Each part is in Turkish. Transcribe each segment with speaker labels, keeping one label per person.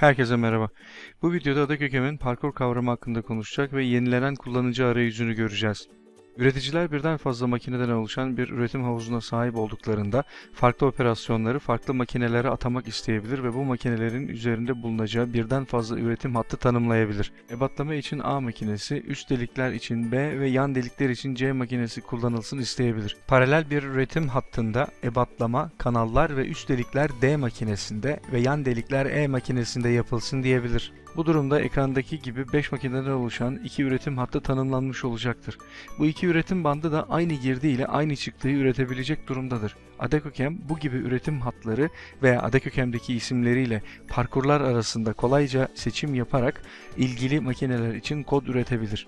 Speaker 1: Herkese merhaba. Bu videoda Adakökem'in parkur kavramı hakkında konuşacak ve yenilenen kullanıcı arayüzünü göreceğiz. Üreticiler birden fazla makineden oluşan bir üretim havuzuna sahip olduklarında farklı operasyonları farklı makinelere atamak isteyebilir ve bu makinelerin üzerinde bulunacağı birden fazla üretim hattı tanımlayabilir. Ebatlama için A makinesi, üst delikler için B ve yan delikler için C makinesi kullanılsın isteyebilir. Paralel bir üretim hattında ebatlama, kanallar ve üst delikler D makinesinde ve yan delikler E makinesinde yapılsın diyebilir. Bu durumda ekrandaki gibi 5 makineden oluşan iki üretim hattı tanımlanmış olacaktır. Bu iki üretim bandı da aynı girdi ile aynı çıktığı üretebilecek durumdadır. Adekokem bu gibi üretim hatları veya Adekokem'deki isimleriyle parkurlar arasında kolayca seçim yaparak ilgili makineler için kod üretebilir.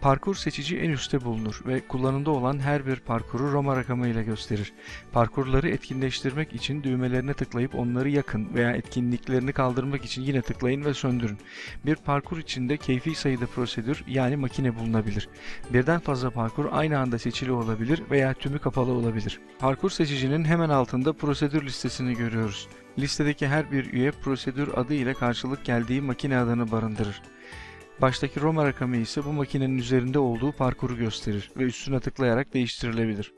Speaker 1: Parkur seçici en üstte bulunur ve kullanımda olan her bir parkuru Roma rakamıyla gösterir. Parkurları etkinleştirmek için düğmelerine tıklayıp onları yakın veya etkinliklerini kaldırmak için yine tıklayın ve söndürün. Bir parkur içinde keyfi sayıda prosedür yani makine bulunabilir. Birden fazla parkur aynı anda seçili olabilir veya tümü kapalı olabilir. Parkur seçicinin hemen altında prosedür listesini görüyoruz. Listedeki her bir üye prosedür adı ile karşılık geldiği makine adını barındırır. Baştaki Roma rakamı ise bu makinenin üzerinde olduğu parkuru gösterir ve üstüne tıklayarak değiştirilebilir.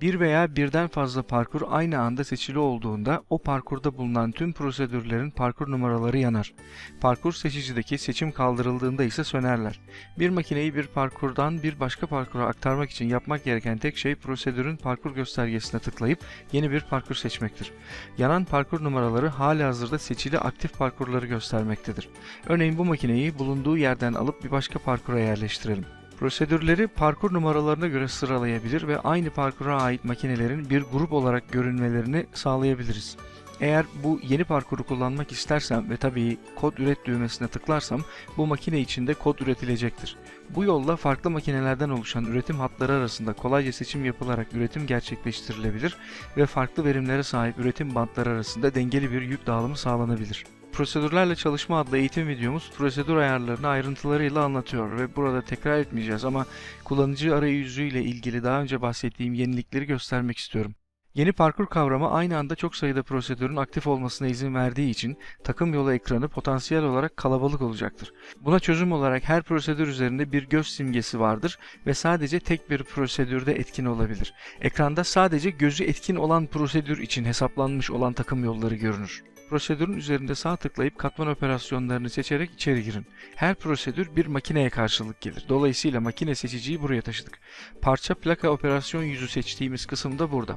Speaker 1: Bir veya birden fazla parkur aynı anda seçili olduğunda o parkurda bulunan tüm prosedürlerin parkur numaraları yanar. Parkur seçicideki seçim kaldırıldığında ise sönerler. Bir makineyi bir parkurdan bir başka parkura aktarmak için yapmak gereken tek şey prosedürün parkur göstergesine tıklayıp yeni bir parkur seçmektir. Yanan parkur numaraları halihazırda seçili aktif parkurları göstermektedir. Örneğin bu makineyi bulunduğu yerden alıp bir başka parkura yerleştirelim. Prosedürleri parkur numaralarına göre sıralayabilir ve aynı parkura ait makinelerin bir grup olarak görünmelerini sağlayabiliriz. Eğer bu yeni parkuru kullanmak istersem ve tabii kod üret düğmesine tıklarsam bu makine içinde kod üretilecektir. Bu yolla farklı makinelerden oluşan üretim hatları arasında kolayca seçim yapılarak üretim gerçekleştirilebilir ve farklı verimlere sahip üretim bantları arasında dengeli bir yük dağılımı sağlanabilir. Prosedürlerle Çalışma adlı eğitim videomuz prosedür ayarlarını ayrıntılarıyla anlatıyor ve burada tekrar etmeyeceğiz ama kullanıcı arayüzü ile ilgili daha önce bahsettiğim yenilikleri göstermek istiyorum. Yeni parkur kavramı aynı anda çok sayıda prosedürün aktif olmasına izin verdiği için takım yolu ekranı potansiyel olarak kalabalık olacaktır. Buna çözüm olarak her prosedür üzerinde bir göz simgesi vardır ve sadece tek bir prosedürde etkin olabilir. Ekranda sadece gözü etkin olan prosedür için hesaplanmış olan takım yolları görünür. Prosedürün üzerinde sağ tıklayıp katman operasyonlarını seçerek içeri girin. Her prosedür bir makineye karşılık gelir. Dolayısıyla makine seçiciyi buraya taşıdık. Parça plaka operasyon yüzü seçtiğimiz kısım da burada.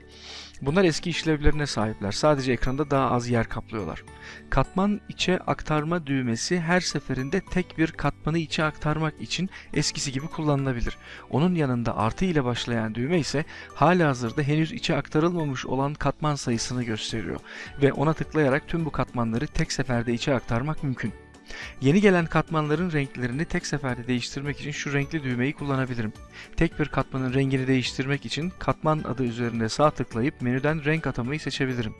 Speaker 1: Bunlar eski işlevlerine sahipler. Sadece ekranda daha az yer kaplıyorlar. Katman içe aktarma düğmesi her seferinde tek bir katmanı içe aktarmak için eskisi gibi kullanılabilir. Onun yanında artı ile başlayan düğme ise halihazırda henüz içe aktarılmamış olan katman sayısını gösteriyor ve ona tıklayarak tüm bu katmanları tek seferde içe aktarmak mümkün. Yeni gelen katmanların renklerini tek seferde değiştirmek için şu renkli düğmeyi kullanabilirim. Tek bir katmanın rengini değiştirmek için katman adı üzerinde sağ tıklayıp menüden renk atamayı seçebilirim.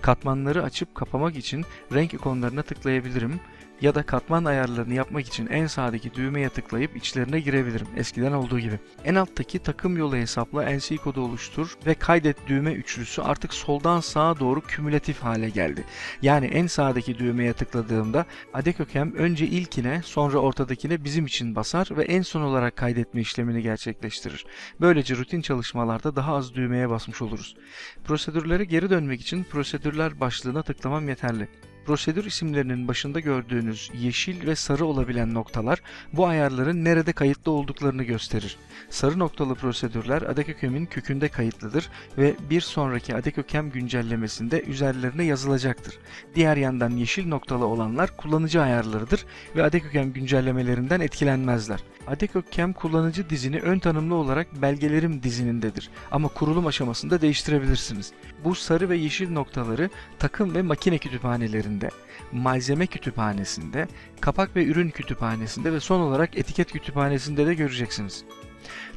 Speaker 1: Katmanları açıp kapamak için renk ikonlarına tıklayabilirim ya da katman ayarlarını yapmak için en sağdaki düğmeye tıklayıp içlerine girebilirim eskiden olduğu gibi. En alttaki takım yolu hesapla NC kodu oluştur ve kaydet düğme üçlüsü artık soldan sağa doğru kümülatif hale geldi. Yani en sağdaki düğmeye tıkladığımda Adekokem önce ilkine sonra ortadakine bizim için basar ve en son olarak kaydetme işlemini gerçekleştirir. Böylece rutin çalışmalarda daha az düğmeye basmış oluruz. Prosedürlere geri dönmek için prosedürler başlığına tıklamam yeterli. Prosedür isimlerinin başında gördüğünüz yeşil ve sarı olabilen noktalar bu ayarların nerede kayıtlı olduklarını gösterir. Sarı noktalı prosedürler Adekokem'in kökünde kayıtlıdır ve bir sonraki Adekokem güncellemesinde üzerlerine yazılacaktır. Diğer yandan yeşil noktalı olanlar kullanıcı ayarlarıdır ve Adekokem güncellemelerinden etkilenmezler. Adekokem kullanıcı dizini ön tanımlı olarak belgelerim dizinindedir ama kurulum aşamasında değiştirebilirsiniz. Bu sarı ve yeşil noktaları takım ve makine kütüphanelerinde, malzeme kütüphanesinde, kapak ve ürün kütüphanesinde ve son olarak etiket kütüphanesinde de göreceksiniz.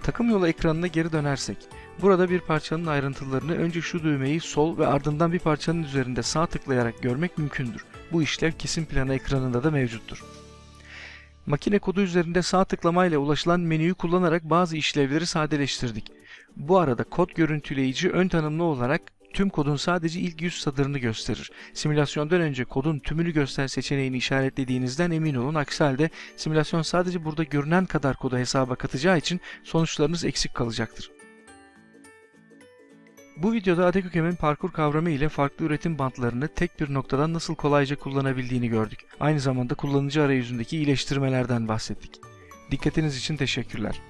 Speaker 1: Takım yolu ekranına geri dönersek, burada bir parçanın ayrıntılarını önce şu düğmeyi sol ve ardından bir parçanın üzerinde sağ tıklayarak görmek mümkündür. Bu işlev kesim planı ekranında da mevcuttur. Makine kodu üzerinde sağ tıklamayla ulaşılan menüyü kullanarak bazı işlevleri sadeleştirdik. Bu arada kod görüntüleyici ön tanımlı olarak tüm kodun sadece ilk 100 satırını gösterir. Simülasyondan önce kodun tümünü göster seçeneğini işaretlediğinizden emin olun. Aksi halde simülasyon sadece burada görünen kadar kodu hesaba katacağı için sonuçlarınız eksik kalacaktır. Bu videoda Adekökem'in parkur kavramı ile farklı üretim bantlarını tek bir noktadan nasıl kolayca kullanabildiğini gördük. Aynı zamanda kullanıcı arayüzündeki iyileştirmelerden bahsettik. Dikkatiniz için teşekkürler.